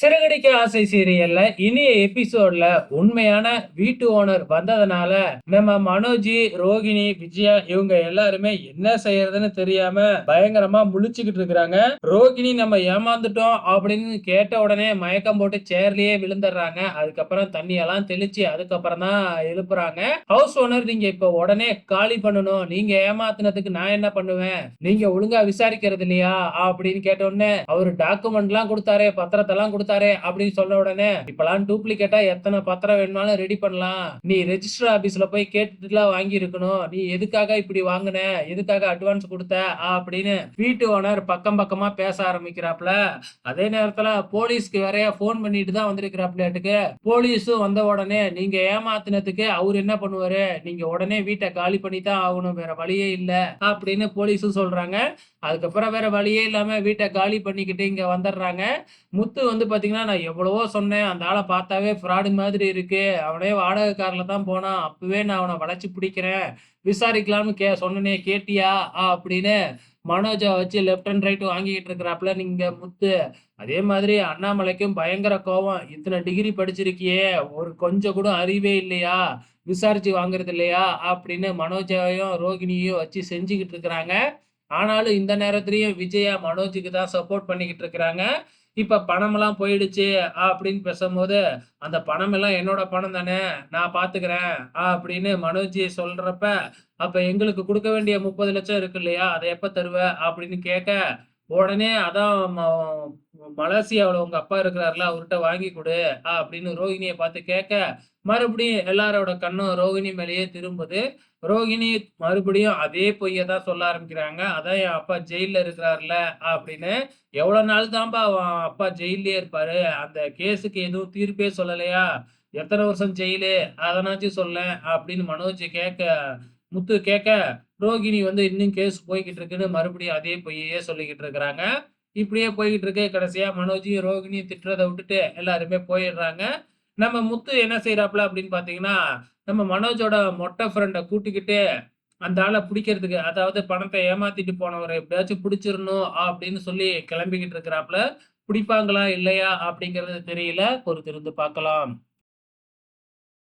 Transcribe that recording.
சிறகடிக்க ஆசை சீரியல்ல இனிய எபிசோட்ல உண்மையான வீட்டு ஓனர் வந்ததுனால நம்ம மனோஜி ரோகிணி விஜயா இவங்க எல்லாருமே என்ன செய்யறதுன்னு தெரியாம பயங்கரமா முழிச்சுக்கிட்டு இருக்கிறாங்க. ரோகிணி நம்ம ஏமாந்துட்டோம் அப்படின்னு கேட்ட உடனே மயக்கம் போட்டு சேர்லயே விழுந்துடுறாங்க. அதுக்கப்புறம் தண்ணியெல்லாம் தெளிச்சு அதுக்கப்புறம் தான் எழுப்புறாங்க. ஹவுஸ் ஓனர் நீங்க இப்ப உடனே காலி பண்ணணும். நீங்க ஏமாத்துனதுக்கு நான் என்ன பண்ணுவேன்? நீங்க ஒழுங்கா விசாரிக்கிறது இல்லையா? அப்படின்னு கேட்ட உடனே அவரு டாக்குமெண்ட் எல்லாம் கொடுத்தாரு பத்திரத்தெல்லாம் கொடுத்து கொடுத்தாரு அப்படின்னு சொன்ன உடனே இப்பெல்லாம் டூப்ளிகேட்டா எத்தனை பத்திரம் வேணும்னாலும் ரெடி பண்ணலாம். நீ ரெஜிஸ்டர் ஆபீஸ்ல போய் கேட்டுட்டுலாம் வாங்கி இருக்கணும் நீ எதுக்காக இப்படி வாங்கின? எதுக்காக அட்வான்ஸ் கொடுத்த? அப்படின்னு வீட்டு ஓனர் பக்கம் பக்கமா பேச ஆரம்பிக்கிறாப்ல அதே நேரத்துல போலீஸ்க்கு வேறைய போன் பண்ணிட்டு தான் வந்திருக்கிறாப்லேட்டுக்கு போலீஸும் வந்த உடனே நீங்க ஏமாத்தினதுக்கு அவர் என்ன பண்ணுவாரு? நீங்க உடனே வீட்டை காலி பண்ணி தான் ஆகணும். வேற வழியே இல்ல. அப்படின்னு போலீஸும் சொல்றாங்க. அதுக்கப்புறம் வேற வழியே இல்லாம வீட்டை காலி பண்ணிக்கிட்டு இங்க வந்துடுறாங்க. முத்து வந்து பார்த்தீங்கன்னா நான் எவ்வளவோ சொன்னேன். அந்த ஆளை பார்த்தாவே ஃப்ராடு மாதிரி இருக்கு. அவனே வாடகை தான் போனான். அப்பவே நான் அவனை வளைச்சி பிடிக்கிறேன். விசாரிக்கலாம்னு கே சொன்னனே கேட்டியா? அப்படின்னு மனோஜா வச்சு லெஃப்ட் அண்ட் ரைட் வாங்கிக்கிட்டு இருக்கிறாப்புல நீங்க முத்து. அதே மாதிரி அண்ணாமலைக்கும் பயங்கர கோவம். இத்தனை டிகிரி படிச்சிருக்கியே. ஒரு கொஞ்சம் கூட அறிவே இல்லையா? விசாரிச்சு வாங்குறது இல்லையா? அப்படின்னு மனோஜையும் ரோகிணியும் வச்சு செஞ்சுக்கிட்டு இருக்கிறாங்க. ஆனாலும் இந்த நேரத்துலயும் விஜயா மனோஜுக்கு தான் சப்போர்ட் பண்ணிக்கிட்டு இருக்கிறாங்க. இப்ப பணமெல்லாம் போயிடுச்சு அப்படின்னு பேசும்போது அந்த பணம் எல்லாம் என்னோட பணம் தானே நான் பாத்துக்கிறேன் அப்படின்னு மனோஜி சொல்றப்ப அப்ப எங்களுக்கு கொடுக்க வேண்டிய முப்பது லட்சம் இருக்கு இல்லையா அதை எப்ப தருவ அப்படின்னு கேட்க உடனே அதான் மலேசியாவில் உங்க அப்பா இருக்கிறாருல அவர்கிட்ட வாங்கி கொடு அப்படின்னு ரோகிணியை பார்த்து கேட்க மறுபடியும் எல்லாரோட கண்ணும் ரோகிணி மேலேயே திரும்புது. ரோகிணி மறுபடியும் அதே பொய்யை தான் சொல்ல ஆரம்பிக்கிறாங்க. அதான் என் அப்பா ஜெயிலில் இருக்கிறாருல அப்படின்னு. எவ்வளோ நாள் தான்ப்பா அவன் அப்பா ஜெயிலே இருப்பாரு? அந்த கேஸுக்கு எதுவும் தீர்ப்பே சொல்லலையா? எத்தனை வருஷம் ஜெயிலு? அதனாச்சும் சொல்ல அப்படின்னு மனோஜ் கேட்க முத்து கேட்க ரோகிணி வந்து இன்னும் கேஸ் போய்கிட்டு இருக்குன்னு மறுபடியும் அதே பொய்யே சொல்லிக்கிட்டு இருக்கிறாங்க. இப்படியே போய்கிட்டு இருக்கு கடைசியா மனோஜையும் ரோகிணியும் திட்டுறதை விட்டுட்டு எல்லாருமே போயிடுறாங்க. நம்ம முத்து என்ன செய்கிறாப்புல அப்படின்னு பாத்தீங்கன்னா நம்ம மனோஜோட மொட்டை ஃப்ரெண்டை கூட்டிக்கிட்டு அந்த ஆளை பிடிக்கிறதுக்கு அதாவது பணத்தை ஏமாத்திட்டு போனவரை எப்படியாச்சும் பிடிச்சிடணும் அப்படின்னு சொல்லி கிளம்பிக்கிட்டு இருக்கிறாப்புல பிடிப்பாங்களா இல்லையா அப்படிங்கறது தெரியல. பொறுத்திருந்து பார்க்கலாம்.